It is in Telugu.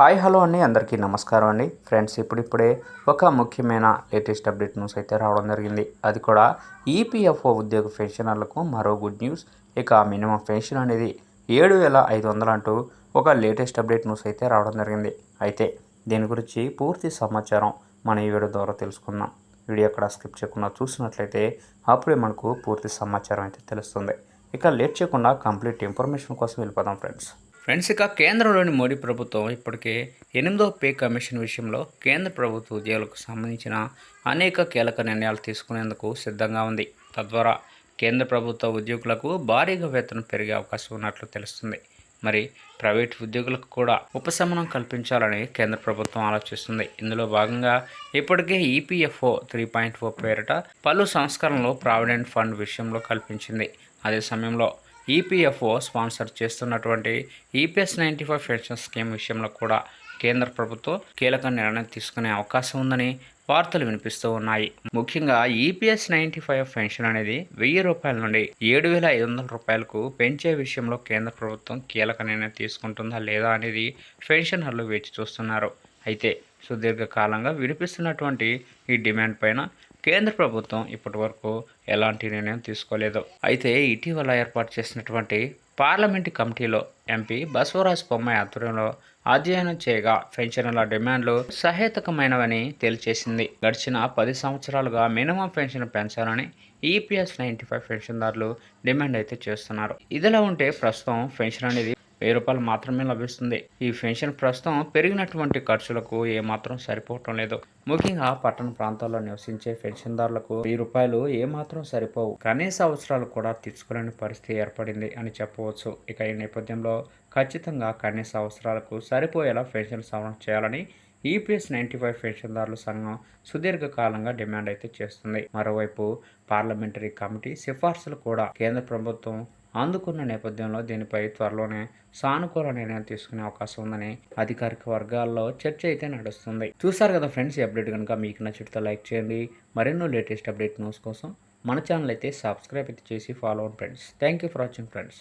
హాయ్ హలో అండి. అందరికీ నమస్కారం అండి. ఫ్రెండ్స్ ఇప్పుడిప్పుడే ఒక ముఖ్యమైన లేటెస్ట్ అప్డేట్ న్యూస్ అయితే రావడం జరిగింది. అది కూడా ఈపీఎఫ్ఓ ఉద్యోగ పెన్షనర్లకు మరో గుడ్ న్యూస్. ఇక మినిమం పెన్షన్ అనేది ఏడు వేల ఐదు వందలు అంటూ ఒక లేటెస్ట్ అప్డేట్ న్యూస్ అయితే రావడం జరిగింది. అయితే దీని గురించి పూర్తి సమాచారం మన ఈ వీడియో ద్వారా తెలుసుకుందాం. వీడియో అక్కడ స్కిప్ చేయకుండా చూసినట్లయితే అప్పుడే మనకు పూర్తి సమాచారం అయితే తెలుస్తుంది. ఇక లేట్ చేయకుండా కంప్లీట్ ఇన్ఫర్మేషన్ కోసం వెళ్ళిపోదాం ఫ్రెండ్స్. ఫ్రెండ్స్ ఇక కేంద్రంలోని మోడీ ప్రభుత్వం ఇప్పటికే ఎనిమిదో పే కమిషన్ విషయంలో కేంద్ర ప్రభుత్వ ఉద్యోగులకు సంబంధించిన అనేక కీలక నిర్ణయాలు తీసుకునేందుకు సిద్ధంగా ఉంది. తద్వారా కేంద్ర ప్రభుత్వ ఉద్యోగులకు భారీగా వేతనం పెరిగే అవకాశం ఉన్నట్లు తెలుస్తుంది. మరి ప్రైవేట్ ఉద్యోగులకు కూడా ఉపశమనం కల్పించాలని కేంద్ర ప్రభుత్వం ఆలోచిస్తుంది. ఇందులో భాగంగా ఇప్పటికే ఈపీఎఫ్ఓ త్రీ పాయింట్ ఫోర్ పేరిట పలు సంస్కరణలు ప్రావిడెంట్ ఫండ్ విషయంలో కల్పించింది. అదే సమయంలో ఈపీఎఫ్ఓ స్పాన్సర్ చేస్తున్నటువంటి EPS ninety five pension scheme విషయంలో కూడా కేంద్ర ప్రభుత్వం కీలక నిర్ణయం తీసుకునే అవకాశం ఉందని వార్తలు వినిపిస్తూ ఉన్నాయి. ముఖ్యంగా ఈపీఎస్ నైంటీ ఫైవ్ పెన్షన్ అనేది వెయ్యి రూపాయల నుండి ఏడు వేల ఐదు వందల రూపాయలకు పెంచే విషయంలో కేంద్ర ప్రభుత్వం కీలక నిర్ణయం తీసుకుంటుందా లేదా అనేది పెన్షనర్లు వేచి చూస్తున్నారు. అయితే సుదీర్ఘకాలంగా వినిపిస్తున్నటువంటి ఈ డిమాండ్ పైన కేంద్ర ప్రభుత్వం ఇప్పటి వరకు ఎలాంటి నిర్ణయం తీసుకోలేదు. అయితే ఇటీవల ఏర్పాటు చేసినటువంటి పార్లమెంటు కమిటీలో ఎంపీ బసవరాజ్ బొమ్మాయి ఆధ్వర్యంలో అధ్యయనం చేయగా పెన్షన్ల డిమాండ్లు సహేతుకమైనవని తేల్చేసింది. గడిచిన పది సంవత్సరాలుగా మినిమం పెన్షన్ పెంచాలని ఈపీఎస్ నైంటీ ఫైవ్ పెన్షన్దారులు డిమాండ్ అయితే చేస్తున్నారు. ఇదిలా ఉంటే ప్రస్తుతం పెన్షన్ అనేది వెయ్యి రూపాయలు మాత్రమే లభిస్తుంది. ఈ పెన్షన్ ప్రస్తుతం పెరిగినటువంటి ఖర్చులకు ఏమాత్రం సరిపోవటం లేదు. ముఖ్యంగా పట్టణ ప్రాంతాల్లో నివసించే పెన్షన్దారులకు వెయ్యి రూపాయలు ఏమాత్రం సరిపోవు. కనీస అవసరాలు కూడా తీర్చుకోలేని పరిస్థితి ఏర్పడింది అని చెప్పవచ్చు. ఇక ఈ నేపథ్యంలో ఖచ్చితంగా కనీస అవసరాలకు సరిపోయేలా పెన్షన్ సవరణ చేయాలని ఈపీఎస్ నైంటీ ఫైవ్ పెన్షన్దారుల సంఘం సుదీర్ఘకాలంగా డిమాండ్ అయితే చేస్తుంది. మరోవైపు పార్లమెంటరీ కమిటీ సిఫార్సులు కూడా కేంద్ర ప్రభుత్వం అందుకున్న నేపథ్యంలో దీనిపై త్వరలోనే సానుకూల నిర్ణయం తీసుకునే అవకాశం ఉందని అధికారిక వర్గాల్లో చర్చ అయితే నడుస్తుంది. చూసారు కదా ఫ్రెండ్స్ ఈ అప్డేట్ కనుక మీకు నచ్చితే లైక్ చేయండి. మరెన్నో లేటెస్ట్ అప్డేట్ న్యూస్ కోసం మన ఛానల్ అయితే సబ్స్క్రైబ్ అయితే చేసి ఫాలో అవ్వండి friends. Thank you for watching friends